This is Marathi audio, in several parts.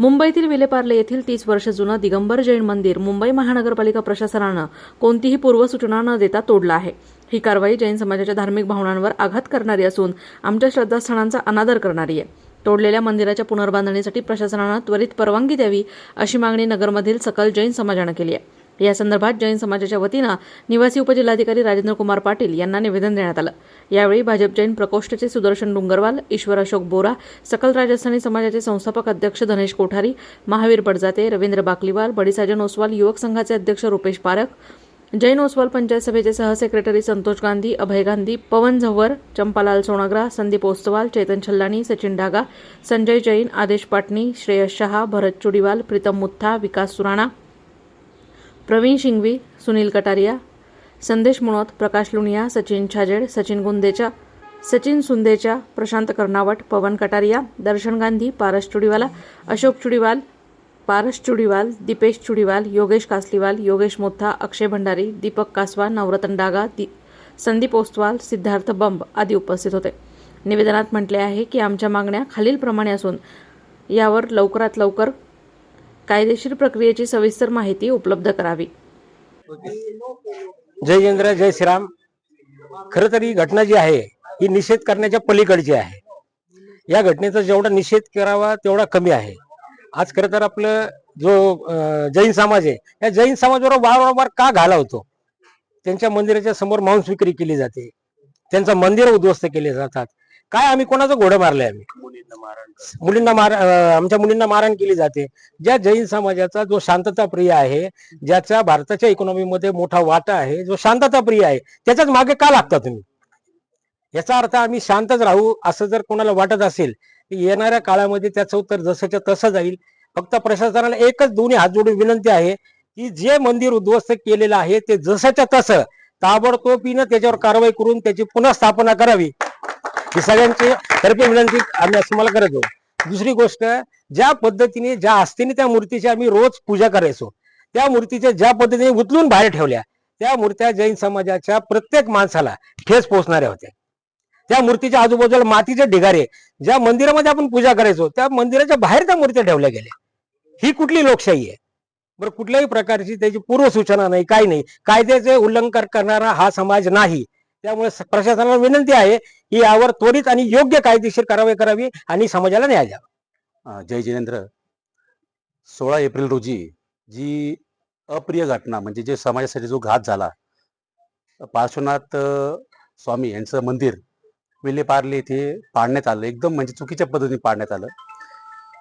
मुंबईतील विलेपार्ले येथील तीस वर्ष जुनं दिगंबर जैन मंदिर मुंबई महानगरपालिका प्रशासनानं कोणतीही पूर्वसूचना न देता तोडलं आहे. ही कारवाई जैन समाजाच्या धार्मिक भावनांवर आघात करणारी असून आमच्या श्रद्धास्थळांचा अनादर करणारी आहे. तोडलेल्या मंदिराच्या पुनर्बांधणीसाठी प्रशासनानं त्वरित परवानगी द्यावी अशी मागणी नगरमधील सकल जैन समाजानं केली आहे. या संदर्भात जैन समाजाच्या वतीनं निवासी उपजिल्हाधिकारी राजेंद्र कुमार पाटील यांना निवेदन देण्यात आलं. यावेळी भाजप जैन प्रकोष्ठचे सुदर्शन डुंगरवाल ईश्वर अशोक बोरा सकल राजस्थानी समाजाचे संस्थापक अध्यक्ष धनेश कोठारी महावीर बडजाते रवींद्र बाकलीवाल बडीसाजन ओसवाल युवक संघाचे अध्यक्ष रुपेश पारख जैन ओसवाल पंचायत सभेचे सहसेक्रेटरी संतोष गांधी अभय गांधी पवन झव्वर चंपालाल सोनाग्रा संदीप ओस्तवाल चेतन छल्लानी सचिन डागा संजय जैन आदेश पाटणी श्रेयस शहा भरत चुडीवाल प्रीतम मुत्था विकास सुराणा प्रवीण शिंगवी सुनील कटारिया संदेश मुणोत प्रकाश लुणिया सचिन छाजेड सचिन गुंदेच्या सचिन सुंदेच्या प्रशांत कर्नावट पवन कटारिया दर्शन गांधी पारस चुडीवाला अशोक चुडीवाल पारस चुडीवाल दीपेश चुडीवाल योगेश कासलीवाल योगेश मोथा अक्षय भंडारी दीपक कासवा नवरतन डागा दी संदीप ओस्तवाल सिद्धार्थ बंब आदी उपस्थित होते. निवेदनात म्हटले आहे की आमच्या मागण्या खालीलप्रमाणे असून यावर लवकरात लवकर कायदेशीर प्रक्रियेची सविस्तर माहिती उपलब्ध करावी. जय इंद्र जय श्रीराम. खर तर ही घटना जी आहे ही निषेध करण्याच्या पलीकडची आहे. या घटनेचा जेवढा निषेध करावा तेवढा कमी आहे. आज खर तर आपलं जो जैन समाज आहे या जैन समाजावर वारंवार का घाला होतो त्यांच्या मंदिराच्या समोर मांस विक्री केली जाते. त्यांचं मंदिर उद्ध्वस्त केले जातात. काय आम्ही कोणाचं घोडं मारलंय आम्ही? मुलींना मार आमच्या मुलींना मारहाण केली जाते. ज्या जैन समाजाचा जो शांतता प्रिय आहे ज्याचा भारताच्या इकॉनॉमीमध्ये मोठा वाटा आहे जो शांतता प्रिय आहे त्याच्याच मागे का लागता तुम्ही? याचा अर्थ आम्ही शांतच राहू असं जर कोणाला वाटत असेल येणाऱ्या काळामध्ये त्याचं उत्तर जसंच्या तसं जाईल. फक्त प्रशासनाला एकच दोन्ही हात जोडून विनंती आहे की जे मंदिर उद्ध्वस्त केलेलं आहे ते जसंच्या तसं ताबडतोबीनं त्याच्यावर कारवाई करून त्याची पुन्हा स्थापना करावी. ही सगळ्यांची तर्फे विनंती आम्ही असं मला करत दुसरी गोष्ट ज्या पद्धतीने ज्या आस्थेने त्या मूर्तीची आम्ही रोज पूजा करायचो त्या मूर्तीच्या ज्या पद्धतीने उचलून बाहेर ठेवल्या त्या मूर्त्या जैन समाजाच्या प्रत्येक माणसाला ठेस पोचणाऱ्या होत्या. त्या मूर्तीच्या आजूबाजूला मातीचे ढिगारे ज्या मंदिरामध्ये आपण पूजा करायचो त्या मंदिराच्या बाहेर त्या मूर्त्या ठेवल्या गेल्या. ही कुठली लोकशाही आहे? बरं कुठल्याही प्रकारची त्याची पूर्वसूचना नाही काही नाही. कायद्याचे उल्लंघन करणारा हा समाज नाही. त्यामुळे प्रशासनाला विनंती आहे की यावर त्वरित आणि योग्य कायदेशीर कारवाई करावी आणि समाजाला न्याय द्यावा. जय जिनेंद्र. सोळा एप्रिल रोजी जी अप्रिय घटना म्हणजे जे समाजासाठी जो घात झाला पार्श्वनाथ स्वामी यांचं मंदिर विलेपार्ले येथे पाडण्यात आलं. एकदम म्हणजे चुकीच्या पद्धतीने पाडण्यात आलं.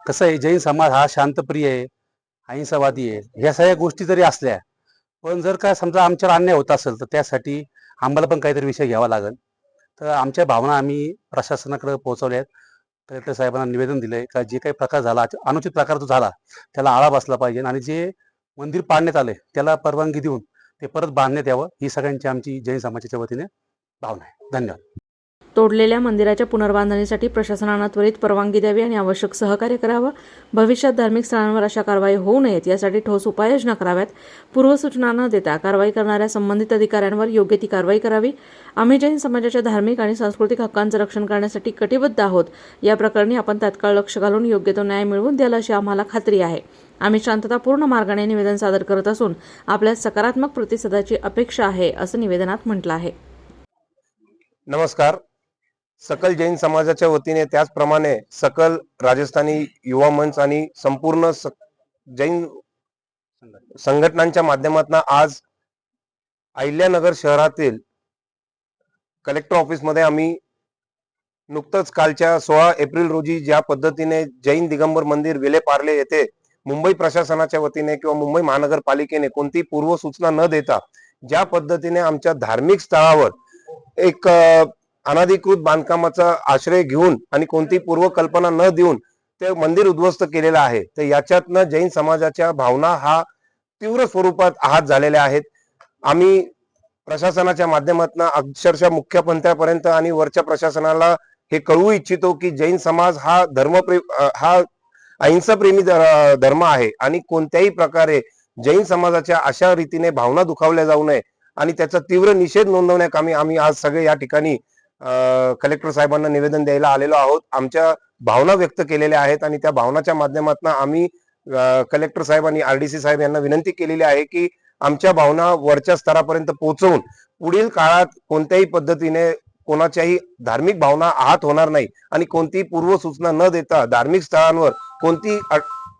कसं आहे जैन समाज हा शांतप्रिय आहे अहिंसावादी आहे ह्या सगळ्या गोष्टी जरी असल्या पण जर का समजा आमच्यावर अन्याय होत असेल तर त्यासाठी आम्हाला पण काहीतरी विषय घ्यावा लागेल. तर आमच्या भावना आम्ही प्रशासनाकडे पोहोचवल्या आहेत कलेक्टर साहेबांना निवेदन दिलंय का जे काही प्रकार झाला अनुचित प्रकार जो झाला त्याला आळा बसला पाहिजे आणि जे मंदिर पाडण्यात आले त्याला परवानगी देऊन ते परत बांधण्यात यावं ही सगळ्यांची आमची जैन समाजाच्या वतीने भावना आहे. धन्यवाद. तोडलेल्या मंदिराच्या पुनर्बांधणीसाठी प्रशासनानं त्वरित परवानगी द्यावी आणि आवश्यक सहकार्य करावं. भविष्यात धार्मिक स्थळांवर अशा कारवाई होऊ नयेत यासाठी ठोस उपाययोजना कराव्यात. पूर्वसूचना न देता कारवाई करणाऱ्या संबंधित अधिकाऱ्यांवर योग्य ती कारवाई करावी. आम्ही जैन समाजाच्या धार्मिक आणि सांस्कृतिक हक्कांचं रक्षण करण्यासाठी कटिबद्ध आहोत. या प्रकरणी आपण तात्काळ लक्ष घालून योग्य तो न्याय मिळवून द्याल अशी आम्हाला खात्री आहे. आम्ही शांततापूर्ण मार्गाने निवेदन सादर करत असून आपल्या सकारात्मक प्रतिसादाची अपेक्षा आहे असं निवेदनात म्हटलं आहे. नमस्कार. सकल जैन समाजाच्या वतीने त्याचप्रमाणे सकल राजस्थानी युवा मंच आणि संपूर्ण जैन संघटनांच्या माध्यमातून आज अहिल्यानगर शहरातील कलेक्टर ऑफिसमध्ये आम्ही नुकतंच कालच्या सोळा एप्रिल रोजी ज्या पद्धतीने जैन दिगंबर मंदिर विलेपार्ले येथे मुंबई प्रशासनाच्या वतीने किंवा मुंबई महानगरपालिकेने कोणतीही पूर्वसूचना न देता ज्या पद्धतीने आमच्या धार्मिक स्थळावर एक अनाधिकृत बांधकामाचा आश्रय घेऊन आणि कोणती पूर्वकल्पना न देऊन ते मंदिर उद्ध्वस्त केलेलं आहे. तर याच्यातनं जैन समाजाच्या भावना हा तीव्र स्वरूपात आहात झालेल्या आहेत. आम्ही प्रशासनाच्या माध्यमातून अक्षरशः मुख्यमंत्र्यापर्यंत आणि वरच्या प्रशासनाला हे कळवू इच्छितो की जैन समाज हा धर्मप्रे हा अहिंसाप्रेमी धर्म आहे आणि कोणत्याही प्रकारे जैन समाजाच्या अशा रीतीने भावना दुखावल्या जाऊ नये आणि त्याचा तीव्र निषेध नोंदवण्याकामी आम्ही आज सगळे या ठिकाणी कलेक्टर साहेबांना निवेदन द्यायला आलेलो आहोत. आमच्या भावना व्यक्त केलेल्या आहेत आणि त्या भावनाच्या माध्यमातून आम्ही कलेक्टर साहेब आणि आरडीसी साहेब यांना विनंती केलेली आहे की आमच्या भावना वरच्या स्तरापर्यंत पोहोचवून पुढील काळात कोणत्याही पद्धतीने कोणाच्याही धार्मिक भावना आहात होणार नाही आणि कोणतीही पूर्वसूचना न देता धार्मिक स्थळांवर कोणती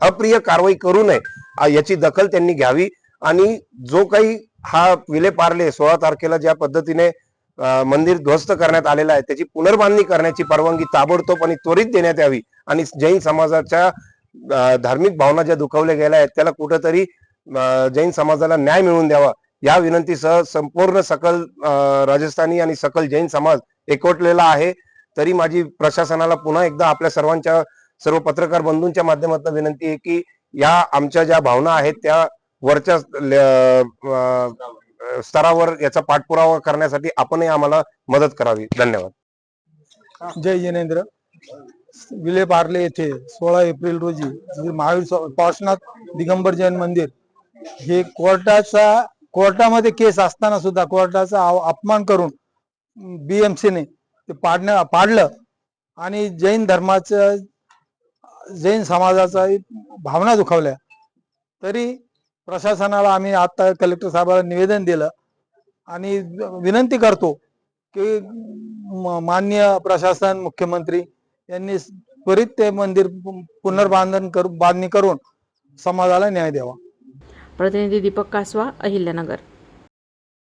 अप्रिय कारवाई करू नये याची दखल त्यांनी घ्यावी. आणि जो काही हा विले पार्ले सोळा तारखेला ज्या पद्धतीने मंदिर ध्वस्त करण्यात आलेलं आहे. त्याची पुनर्बांधणी करण्याची परवानगी ताबडतोब आणि त्वरित देण्यात यावी. आणि जैन समाजाच्या धार्मिक भावना ज्या दुखावल्या गेल्या आहेत त्याला कुठंतरी जैन समाजाला न्याय मिळवून द्यावा. या विनंतीसह संपूर्ण सकल राजस्थानी आणि सकल जैन समाज एकवटलेला आहे. तरी माझी प्रशासनाला पुन्हा एकदा आपल्या सर्वांच्या सर्व पत्रकार बंधूंच्या माध्यमातून विनंती आहे की या आमच्या ज्या भावना आहेत त्या वरच्या अ, स्तरावर याचा पाठपुरावा करण्यासाठी आपणही आम्हाला मदत करावी. धन्यवाद. जय जिनेंद्र. विले पार्ले येथे सोळा एप्रिल रोजी महावीर स्वा- पार्श्वनाथ दिगंबर जैन मंदिर. हे कोर्टाचा कोर्टामध्ये केस असताना सुद्धा कोर्टाचा अपमान करून बीएमसीने ते पाडण्या पाडलं. आणि जैन धर्माचं जैन समाजाचा भावना दुखावल्या. तरी प्रशासनाला आम्ही आता कलेक्टर साहेबाला निवेदन दिलं आणि विनंती करतो की म- मान्य प्रशासन मुख्यमंत्री यांनी त्वरित ते मंदिर पु- पुनर्बांधन करून बांधणी करून समाजाला न्याय द्यावा. प्रतिनिधी दीपक कासवा अहिल्यानगर.